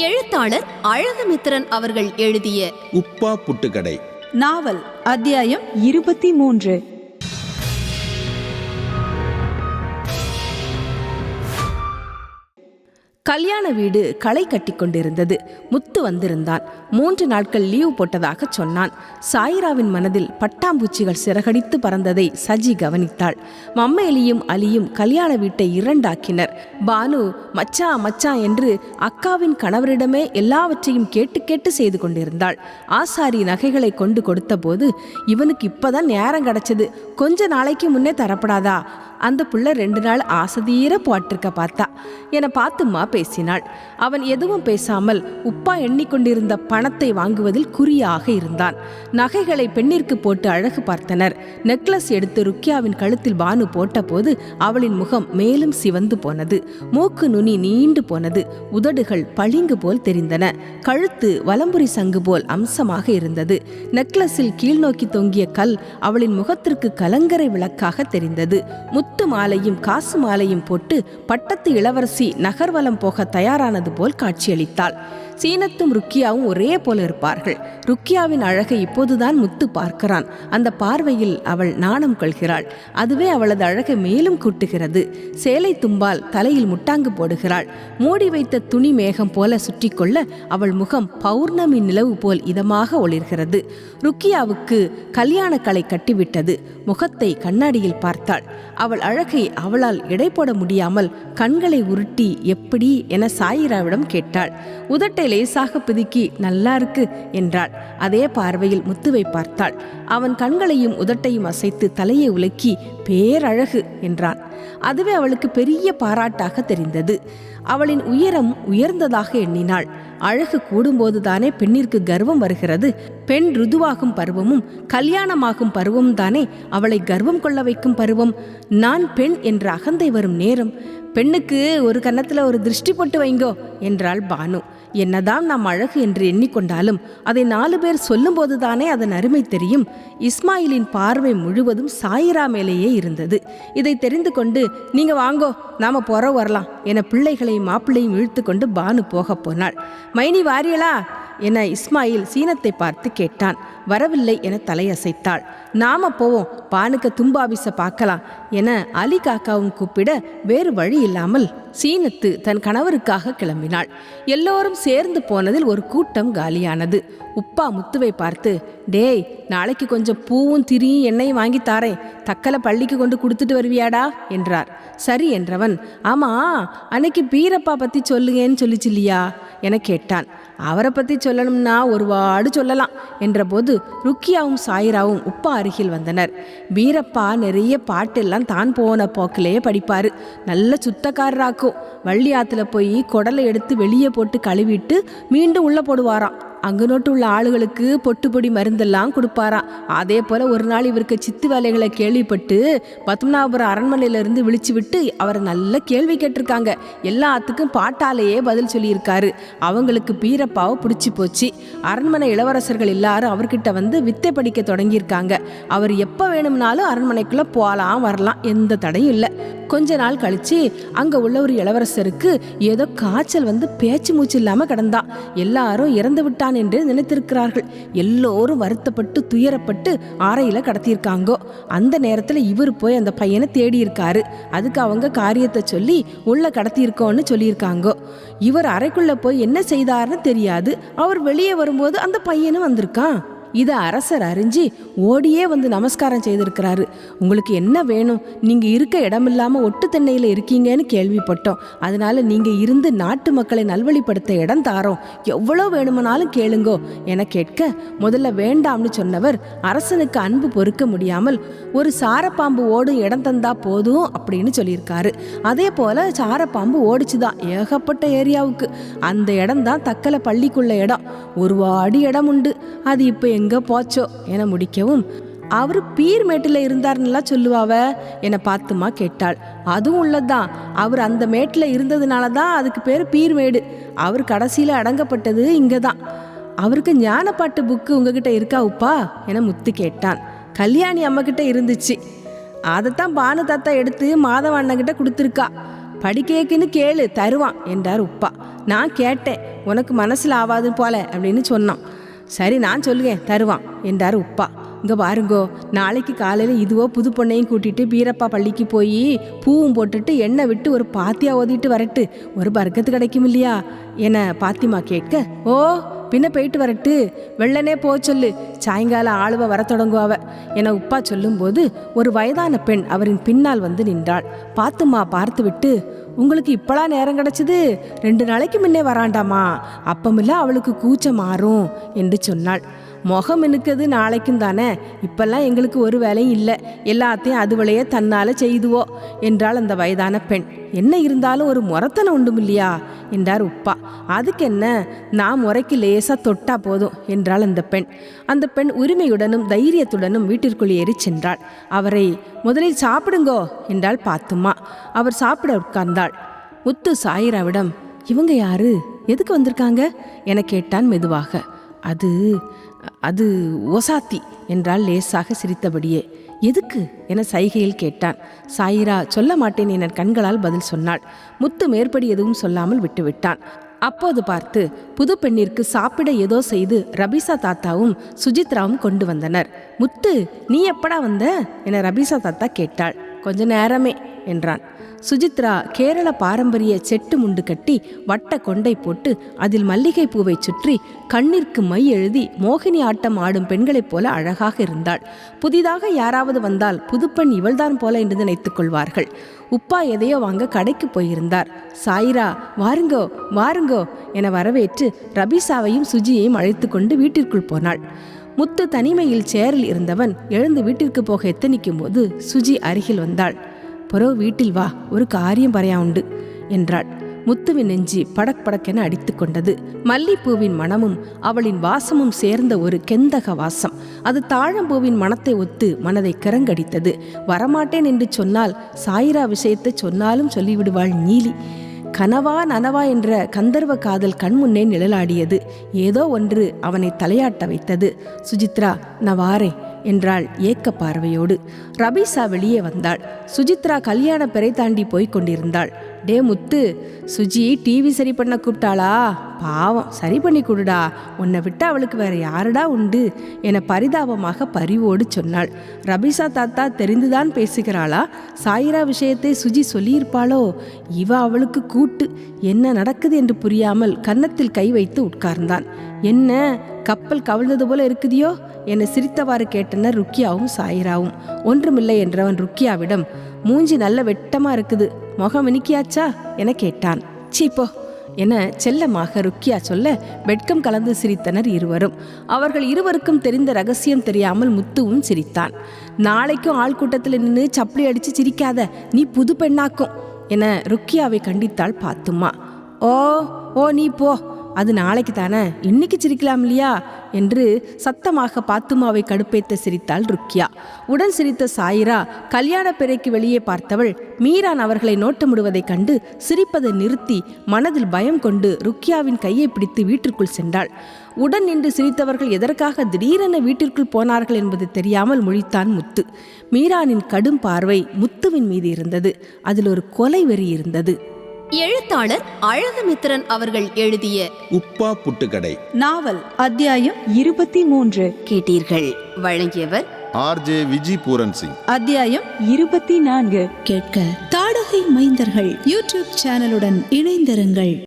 எழுத்தாளர் அழகுமித்திரன் அவர்கள் எழுதிய உப்பா புட்டுக்கடை. நாவல் அத்தியாயம் இருபத்தி மூன்று. கல்யாண வீடு களை கட்டி கொண்டிருந்தது. முத்து வந்திருந்தான். மூன்று நாட்கள் லீவு போட்டதாக சொன்னான். சாயிராவின் மனதில் பட்டாம்பூச்சிகள் சிறகடித்து பறந்ததை சஜி கவனித்தாள். மம்மையலியும் அலியும் கல்யாண வீட்டை இரண்டாக்கினர். பானு மச்சா மச்சா என்று அக்காவின் கணவரிடமே எல்லாவற்றையும் கேட்டு கேட்டு செய்து கொண்டிருந்தாள். ஆசாரி நகைகளை கொண்டு கொடுத்தபோது இவனுக்கு இப்பதான் நேரம் கிடைச்சது. கொஞ்ச நாளைக்கு முன்னே தரப்படாதா? அந்த புள்ள ரெண்டு நாள் ஆசதீர போட்டிருக்க பார்த்தா. என பார்த்துமா பேசினாள். அவன் எதுவும் பேசாமல் உப்பா எண்ணிக்கொண்டிருந்த பணத்தை வாங்குவதில் குறியாக இருந்தான். நகைகளை பெண்ணிற்கு போட்டு அழகு பார்த்தனர். நெக்லஸ் எடுத்து ருக்கியாவின் கழுத்தில் பானு போட்டபோது அவளின் முகம் மேலும் சிவந்து போனது. மூக்கு நுனி நீண்டு போனது. உதடுகள் பளிங்கு போல் தெரிந்தன. கழுத்து வலம்புரி சங்கு போல் அம்சமாக இருந்தது. நெக்லஸில் கீழ்நோக்கி தொங்கிய கல் அவளின் முகத்திற்கு கலங்கரை விளக்காக தெரிந்தது. முத்து மாலையும் காசு மாலையும் போட்டு பட்டத்து இளவரசி நகர்வலம் போக தயாரானது போல் காட்சியளித்தாள். சீனத்தும் ருக்கியாவும் ஒரே போல இருப்பார்கள். ருக்கியாவின் அழகை இப்போதுதான் முத்து பார்க்கிறான். அந்த பார்வையில் அவள் நாணம் கொள்கிறாள். அதுவே அவளது அழகை மேலும் கூட்டுகிறது. சேலை தும்பால் தலையில் முட்டாங்கு போடுகிறாள். மூடி வைத்த துணி மேகம் போல சுற்றி கொள்ள அவள் முகம் பௌர்ணமி நிலவு போல் இதமாக ஒளிர்கிறது. ருக்கியாவுக்கு கல்யாண கலை கட்டிவிட்டது. முகத்தை கண்ணாடியில் பார்த்தாள். அவள் அழகை அவளால் எடை போட முடியாமல் கண்களை உருட்டி எப்படி என சாயிராவிடம் கேட்டாள். உதட்டை லேசாக பிதுக்கி நல்லா இருக்கு என்றாள். அதே பார்வையில் முத்துவை பார்த்தாள். அவன் கண்களையும் உதட்டையும் அசைத்து தலையை உலுக்கி பேரழகு என்றான். அதுவே அவளுக்கு பெரிய பாராட்டாக தெரிந்தது. அவளின் உயரம் உயர்ந்ததாக எண்ணினாள். அழகு கூடும்போதுதானே பெண்ணிற்கு கர்வம் வருகிறது. பெண் ருதுவாகும் பருவமும் கல்யாணமாகும் பருவம் தானே அவளை கர்வம் கொள்ள வைக்கும் பருவம். நான் பெண் என்ற அகந்தை வரும் நேரம் பெண்ணுக்கு ஒரு கன்னத்தில் ஒரு திருஷ்டி போட்டு வைங்கோ என்றாள் பானு. என்னதான் நாம் அழகு என்று எண்ணிக்கொண்டாலும் அதை நாலு பேர் சொல்லும்போது தானே அதன் அருமை தெரியும். இஸ்மாயிலின் பார்வை முழுவதும் சாயிரா மேலேயே இருந்தது. இதை தெரிந்து கொண்டு நீங்க வாங்கோ நாம போற வரலாம் என பிள்ளைகளையும் மாப்பிள்ளையும் இழுத்து கொண்டு பானு போகப் போனாள். மைனி வாரியலா? என இஸ்மாயில் சீனத்தை பார்த்து கேட்டான். வரவில்லை என தலையசைத்தாள். நாம போவோம் பானுக்க தும்பாபிச பார்க்கலாம் என அலி காக்காவும் கூப்பிட வேறு வழி இல்லாமல் சீனத்து தன் கணவருக்காக கிளம்பினாள். எல்லோரும் சேர்ந்து போனதில் ஒரு கூட்டம் காலியானது. உப்பா முத்துவை பார்த்து டேய் நாளைக்கு கொஞ்சம் பூவும் திரியும் எண்ணெயும் வாங்கி தாரேன். தக்கலை பள்ளிக்கு கொண்டு கொடுத்துட்டு வருவியாடா என்றார். சரி என்றவன் ஆமா அன்னைக்கு பீரப்பா பத்தி சொல்லுங்கன்னு சொல்லிச்சு இல்லையா என கேட்டான். அவரை பற்றி சொல்லணும்னா ஒருவாடு சொல்லலாம் என்றபோது ருக்கியாவும் சாயிராவும் உப்பா அருகில் வந்தனர். வீரப்பா நிறைய பாட்டெல்லாம் தான் போன போக்கிலேயே படிப்பார். நல்ல சுத்தக்காரராக்கும். வள்ளி ஆற்றுல போய் குடலை எடுத்து வெளியே போட்டு கழுவிட்டு மீண்டும் உள்ளே போடுவாராம். அங்கனோட்டுள்ள நோட்டு உள்ள ஆளுகளுக்கு பொட்டு பொடி மருந்தெல்லாம் கொடுப்பாராம் அதே போல ஒரு நாள் இவருக்கு சித்து வேலைகளை கேள்விப்பட்டு பத்மநாபபுரம் அரண்மனையிலிருந்து விழிச்சு விட்டு அவரை நல்ல கேள்வி கேட்டிருக்காங்க. எல்லாத்துக்கும் பாட்டாலேயே பதில் சொல்லியிருக்காரு. அவங்களுக்கு பீரப்பாவை பிடிச்சி போச்சு. அரண்மனை இளவரசர்கள் எல்லாரும் அவர்கிட்ட வந்து வித்தை படிக்க தொடங்கியிருக்காங்க. அவர் எப்போ வேணும்னாலும் அரண்மனைக்குள்ளே போகலாம் வரலாம் எந்த தடையும் இல்லை. கொஞ்ச நாள் கழிச்சு அங்கே உள்ள ஒரு இளவரசருக்கு ஏதோ காய்ச்சல் வந்து பேச்சு மூச்சு இல்லாமல் கிடந்தான். எல்லாரும் இறந்து வேண்டான் என்று நினைத்திருக்கிறார்கள். எல்லோரும் வருத்தப்பட்டு துயரப்பட்டு ஆறையில கடத்தியிருக்காங்கோ. அந்த நேரத்தில் இவர் போய் அந்த பையனை தேடி இருக்காரு அதுக்கு அவங்க காரியத்தை சொல்லி உள்ளே கடத்தியிருக்கோன்னு சொல்லியிருக்காங்கோ. இவர் அறைக்குள்ளே போய் என்ன செய்தாருன்னு தெரியாது. அவர் வெளியே வரும்போது அந்த பையனும் வந்திருக்கான். இதை அரசர் அறிஞ்சு ஓடியே வந்து நமஸ்காரம் செய்திருக்கிறாரு. உங்களுக்கு என்ன வேணும்? நீங்கள் இருக்க இடமில்லாமல் ஒட்டு தென்னையில் இருக்கீங்கன்னு கேள்விப்பட்டோம். அதனால நீங்கள் இருந்து நாட்டு மக்களை நல்வழிப்படுத்த இடம் தாரோம். எவ்வளோ வேணுமானாலும் கேளுங்கோ என கேட்க முதல்ல வேண்டாம்னு சொன்னவர் அரசனுக்கு அன்பு பொறுக்க முடியாமல் ஒரு சாரப்பாம்பு ஓடும் இடம் தந்தா போதும் அப்படின்னு சொல்லியிருக்காரு. அதே போல சாரப்பாம்பு ஓடிச்சுதான் ஏகப்பட்ட ஏரியாவுக்கு. அந்த இடம் தான் தக்கலை பள்ளிக்குள்ள இடம். ஒரு வாடி இடம் உண்டு. அது இப்போ எங்க போச்சோ என முடிக்கவும் அவர் பீர் இருந்தாருன்னுலாம் சொல்லுவாவ? என பார்த்துமா கேட்டாள். அதுவும் உள்ளதுதான். அவர் அந்த மேட்டில் இருந்ததுனால தான் அதுக்கு பேர் பீர்மேடு அவர் கடைசியில் அடங்கப்பட்டது இங்கே தான் அவருக்கு ஞானப்பாட்டு புக்கு உங்ககிட்ட இருக்கா உப்பா? என முத்து கேட்டான். கல்யாணி அம்மக்கிட்ட இருந்துச்சு. அதைத்தான் பானு தாத்தா எடுத்து மாதவ அண்ணன் கிட்ட கொடுத்துருக்கா. படிக்கேக்குன்னு கேளு தருவான் என்றார் உப்பா. நான் கேட்டேன். உனக்கு மனசில் ஆவாது போல அப்படின்னு சொன்னான். சரி நான் சொல்லுவேன் தருவான் என்றார் உப்பா. இங்கே பாருங்கோ நாளைக்கு காலையில் இதுவோ புது பொண்ணையும் கூட்டிட்டு பீரப்பா பள்ளிக்கு போய் பூவும் போட்டுட்டு எண்ணெய் விட்டு ஒரு பாத்தியா ஓதிட்டு வரட்டு. ஒரு பர்க்கத்து கிடைக்கும் இல்லையா என பாத்திமா கேட்க ஓ பின்ன போயிட்டு வரட்டு. வெள்ளனே போ சொல்லு. சாயங்காலம் ஆளுவ வர தொடங்குவாவ. என உப்பா சொல்லும்போது ஒரு வயதான பெண் அவரின் பின்னால் வந்து நின்றாள். பார்த்துமா பார்த்துவிட்டு உங்களுக்கு இப்பெல்லாம் நேரம் கிடைச்சது? ரெண்டு நாளைக்கு முன்னே வராண்டாமா? அப்பமில்ல அவளுக்கு கூச்சம் மாறும் என்று சொன்னாள். முகம் எனக்குது நாளைக்கும் தானே? இப்பெல்லாம் எங்களுக்கு ஒரு வேலையும் இல்லை. எல்லாத்தையும் அதுவளையே தன்னால் செய்துவோ என்றாள் அந்த வயதான பெண். என்ன இருந்தாலும் ஒரு முறத்தனம் உண்டும் இல்லையா என்றார் உப்பா. அதுக்கு என்ன? நான் முறைக்கு லேசாக தொட்டா போதும் என்றாள் அந்த பெண். அந்த பெண் உரிமையுடனும் தைரியத்துடனும் வீட்டிற்குள் ஏறி சென்றாள். அவரை முதலில் சாப்பிடுங்கோ என்றாள் பாத்துமா. அவர் சாப்பிட உட்கார்ந்தாள். முத்து சாயிராவிடம் இவங்க யாரு? எதுக்கு வந்திருக்காங்க? என கேட்டான் மெதுவாக. அது அது ஒசாத்தி என்றால் லேசாக சிரித்தபடியே. எதுக்கு? என சைகையில் கேட்டான். சாயிரா சொல்ல மாட்டேன் என கண்களால் பதில் சொன்னாள். முத்து மேற்படி எதுவும் சொல்லாமல் விட்டுவிட்டான். அப்போது பார்த்து புது பெண்ணிற்கு சாப்பிட ஏதோ செய்து ரபீசா தாத்தாவும் சுஜித்ராவும் கொண்டு வந்தனர். முத்து நீ எப்படா வந்த? என ரபீசா தாத்தா கேட்டாள். கொஞ்ச நேரமே என்றான். சுஜித்ரா கேரள பாரம்பரிய செட்டு முண்டு கட்டி வட்ட கொண்டை போட்டு அதில் மல்லிகை பூவை சுற்றி கண்ணிற்கு மை எழுதி மோகினி ஆட்டம் ஆடும் பெண்களைப் போல அழகாக இருந்தாள். புதிதாக யாராவது வந்தால் புதுப்பெண் இவள்தான் போல என்று நினைத்துக் கொள்வார்கள். உப்பா எதையோ வாங்க கடைக்கு போயிருந்தார். சாயிரா வாருங்கோ வாருங்கோ என வரவேற்று ரபிசாவையும் சுஜியையும் அழைத்து கொண்டு வீட்டிற்குள் போனாள். முத்து தனிமையில் சேரில் இருந்தவன் எழுந்து வீட்டிற்கு போக எத்தனிக்கும் போது சுஜி அருகில் வந்தாள். புறவு வீட்டில் வா ஒரு காரியம் பறையா உண்டு என்றாள். முத்துவின் நெஞ்சி படக் படக்கென அடித்து கொண்டது. மல்லிப்பூவின் மணமும் அவளின் வாசமும் சேர்ந்த ஒரு கெந்தக வாசம். அது தாழம்பூவின் மனத்தை ஒத்து மனதை கரங்கடித்தது வரமாட்டேன் என்று சொன்னால் சாயிரா விஷயத்தை சொன்னாலும் சொல்லிவிடுவாள் நீலி. கனவா நனவா என்ற கந்தர்வ காதல் கண்முன்னே நிழலாடியது. ஏதோ ஒன்று அவனை தலையாட்ட வைத்தது. சுஜித்ரா நான் வாரேன். என்றாள் ஏக்க பார்வையோடு. ரபீசா வெளியே வந்தாள். சுஜித்ரா கல்யாண பிறை தாண்டி போய்க் கொண்டிருந்தாள். டே முத்து சுஜி டிவி சரி பண்ண கூப்பிட்டாளா? பாவம் சரி பண்ணி கொடுடா. உன்னை விட்டு அவளுக்கு வேற யாருடா உண்டு? என பரிதாபமாக பரிவோடு சொன்னாள். ரபிசா தாத்தா தெரிந்துதான் பேசுகிறாளா? சாயிரா விஷயத்தை சுஜி சொல்லியிருப்பாளோ? இவ அவளுக்கு கூட்டு. என்ன நடக்குது என்று புரியாமல் கன்னத்தில் கை வைத்து உட்கார்ந்தான். என்ன கப்பல் கவிழ்ந்தது போல இருக்குதியோ? என சிரித்தவாறு கேட்டனர் ருக்கியாவும் சாயிராவும். ஒன்றுமில்லை என்றவன் ருக்கியாவிடம் மூஞ்சி நல்ல வெட்டமா இருக்குது. முகம் இனிக்கியாச்சா? என கேட்டான். சீப்போ என செல்லமாக ருக்கியா சொல்ல வெட்கம் கலந்து சிரித்தனர் இருவரும். அவர்கள் இருவருக்கும் தெரிந்த ரகசியம் தெரியாமல் முத்துவும் சிரித்தான். நாளைக்கும் ஆள் கூட்டத்தில் நின்று சப்ளி அடிச்சு சிரிக்காத நீ புது பெண்ணாக்கும் என ருக்கியாவை கண்டித்தாள் பாத்துமா. ஓ ஓ நீ போ அது நாளைக்கு தானே? இன்னைக்கு சிரிக்கலாம் இல்லையா? என்று சத்தமாக பாத்துமாவை கடுப்பேத்த சிரித்தாள் ருக்கியா. உடன் சிரித்த சாயிரா கல்யாண பிறைக்கு வெளியே பார்த்தவள் மீரான் அவர்களை நோட்டமிடுவதைக் கண்டு சிரிப்பதை நிறுத்தி மனதில் பயம் கொண்டு ருக்கியாவின் கையை பிடித்து வீட்டிற்குள் சென்றாள். உடன் நின்று சிரித்தவர்கள் எதற்காக திடீரென வீட்டிற்குள் போனார்கள் என்பது தெரியாமல் முழித்தான் முத்து. மீரானின் கடும் பார்வை முத்துவின் மீது இருந்தது. அதில் ஒரு கொலை வெறி இருந்தது. எழுத்தாளர் அழகுமித்திரன் அவர்கள் எழுதிய உப்பா புட்டுக்கடை. நாவல் அத்தியாயம் இருபத்தி மூன்று கேட்டீர்கள். வழங்கியவர் ஆர்ஜே விஜி பூரன் சிங். அத்தியாயம் இருபத்தி நான்கு கேட்க தாடகை மைந்தர்கள் யூடியூப் சேனலுடன் இணைந்திருங்கள்.